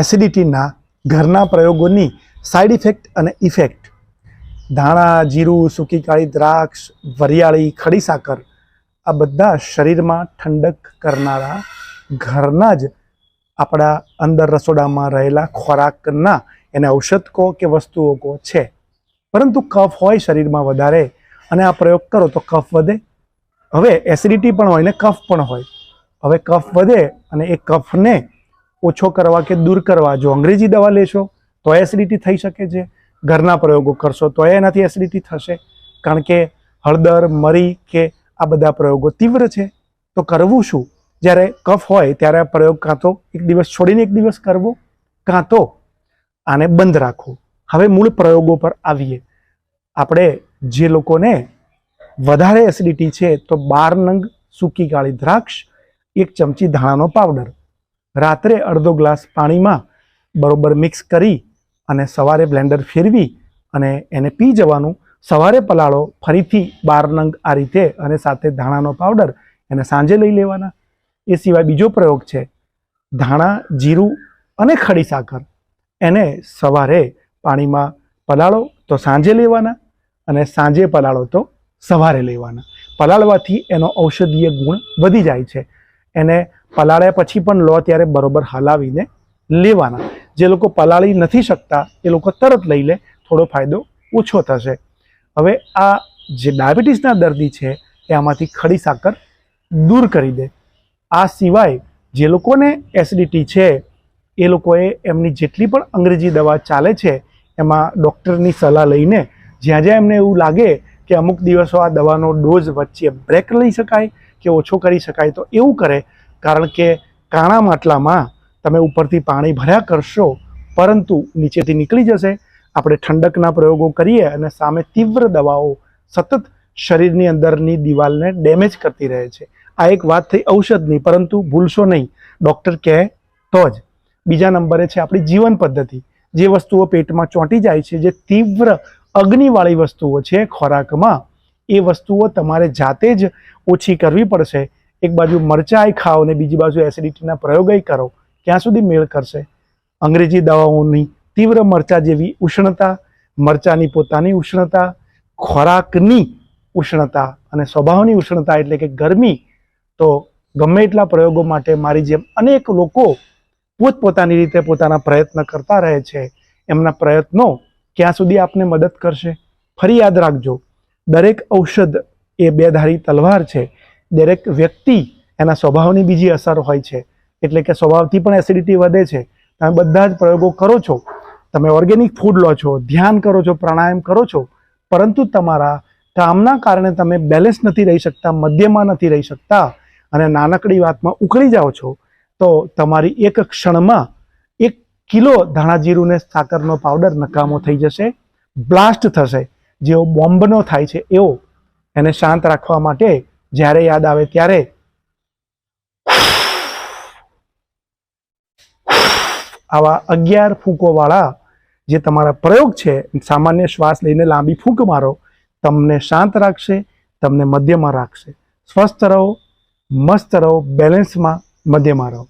એસિડિટીના ઘરના પ્રયોગોની side effect અને ઇફેક્ટ. ધાણા, જીરું, સૂકી કાળી દ્રાક્ષ, વરિયાળી, ખડી સાકર, આ બધા શરીરમાં ઠંડક કરનારા ઘરના જ આપણા અંદર રસોડામાં રહેલા ખોરાકના એને ઔષધ કહો કે વસ્તુઓ કહો છે. પરંતુ કફ હોય શરીરમાં વધારે અને આ પ્રયોગ કરો તો કફ વધે. હવે એસિડિટી પણ હોય ને કફ પણ હોય. હવે કફ વધે અને એ કફને ઓછો કરવા કે દૂર કરવા? જો અંગ્રેજી દવા લેશો, તો એસિડિટી થઈ શકે છે. ઘરના પ્રયોગો કરશો, તો એનાથી એસિડિટી થશે. કારણ કે હળદર, મરી કે આ બધા પ્રયોગો તીવ્ર છે. તો કરવું શું? જ્યારે કફ હોય, ત્યારે આ પ્રયોગ કાં તો એક દિવસ છોડીને એક દિવસ કરવો, કાં તો આને બંધ રાખવું. હવે મૂળ પ્રયોગો પર આવીએ. આપણે જે લોકોને વધારે એસિડિટી છે, તો બાર નંગ સૂકી કાળી દ્રાક્ષ, એક ચમચી ધાણાનો પાવડર રાત્રે અડધો ગ્લાસ પાણીમાં બરોબર મિક્સ કરી અને સવારે બ્લેન્ડર ફેરવી અને એને પી જવાનું. સવારે પલાળો ફરીથી બાર નંગ આ રીતે અને સાથે ધાણાનો પાવડર એને સાંજે લઈ લેવાના. એ સિવાય બીજો પ્રયોગ છે, ધાણા, જીરું અને ખડી સાકર એને સવારે પાણીમાં પલાળો તો સાંજે લેવાના અને સાંજે પલાળો તો સવારે લેવાના. પલાળવાથી એનો ઔષધીય ગુણ વધી જાય છે. એને પલાળ્યા પછી પણ લો ત્યારે બરોબર હલાવીને લેવાના. જે લોકો પલાળી નથી શકતા, એ લોકો તરત લઈ લે, થોડો ફાયદો ઓછો થશે. હવે આ જે ડાયાબિટીસના દર્દી છે, એ આમાંથી ખડી સાકર દૂર કરી દે. આ સિવાય જે લોકોને એસિડિટી છે, એ લોકોએ એમની જેટલી પણ અંગ્રેજી દવા ચાલે છે, એમાં ડૉક્ટરની સલાહ લઈને જ્યાં જ્યાં એમને એવું લાગે કે અમુક દિવસો આ દવાનો ડોઝ વચ્ચે બ્રેક લઈ શકાય કે ઓછો કરી શકાય તો એવું કરે, કારણ કે કાણા માટલામાં તમે ઉપરથી પાણી ભર્યા કરશો, પરંતુ નીચેથી નીકળી જશે. આપણે ઠંડકના પ્રયોગો કરીએ અને સામે તીવ્ર દવાઓ સતત શરીરની અંદરની દિવાલને ડેમેજ કરતી રહે છે. આ એક વાત થઈ ઔષધની, પરંતુ ભૂલશો નહીં. ડૉક્ટર કહે તો જ. બીજા નંબરે છે આપણી જીવન પદ્ધતિ. જે વસ્તુઓ પેટમાં ચોંટી જાય છે, જે તીવ્ર અગ્નિવાળી વસ્તુઓ છે ખોરાકમાં એ વસ્તુઓ તમારે જાતે જ ઓછી કરવી પડશે. એક બાજુ મરચાંય ખાઓ ને બીજી બાજુ એસિડિટીના પ્રયોગય કરો. ક્યાં સુધી મેળ કરશે? અંગ્રેજી દવાઓની તીવ્ર મરચાં જેવી ઉષ્ણતા, મરચાંની પોતાની ઉષ્ણતા, ખોરાકની ઉષ્ણતા અને સ્વભાવની ઉષ્ણતા એટલે કે ગરમી. તો ગમે એટલા પ્રયોગો માટે મારી જેમ અનેક લોકો પોતપોતાની રીતે પોતાના પ્રયત્ન કરતા રહે છે. એમના પ્રયત્નો ક્યાં સુધી આપને મદદ કરશે? ફરી યાદ રાખજો. દરેક ઔષધ એ બેધારી તલવાર છે. દરેક વ્યક્તિ એના સ્વભાવની બીજી અસર હોય છે. એટલે કે સ્વભાવથી પણ એસિડિટી વધે છે. તમે બધા જ પ્રયોગો કરો છો. તમે ઓર્ગેનિક ફૂડ લો છો, ધ્યાન કરો છો, પ્રાણાયામ કરો છો. પરંતુ તમારા કામના કારણે તમે બેલેન્સ નથી રહી શકતા, મધ્યમાં નથી રહી શકતા અને નાનકડી વાતમાં ઉકળી જાઓ છો, તો તમારી એક ક્ષણમાં એક કિલો ધાણા જીરું સાકરનો પાવડર નકામો થઈ જશે. બ્લાસ્ટ થશે. જેવો બોમ્બનો થાય છે, એવો એને શાંત રાખવા માટે જ્યારે યાદ આવે ત્યારે આવા અગિયાર ફૂંકોવાળા જે તમારા પ્રયોગ છે, સામાન્ય શ્વાસ લઈને લાંબી ફૂંક મારો, તમને શાંત રાખશે, તમને મધ્યમાં રાખશે. સ્વસ્થ રહો, મસ્ત રહો બેલેન્સમાં મધ્યમાં રહો.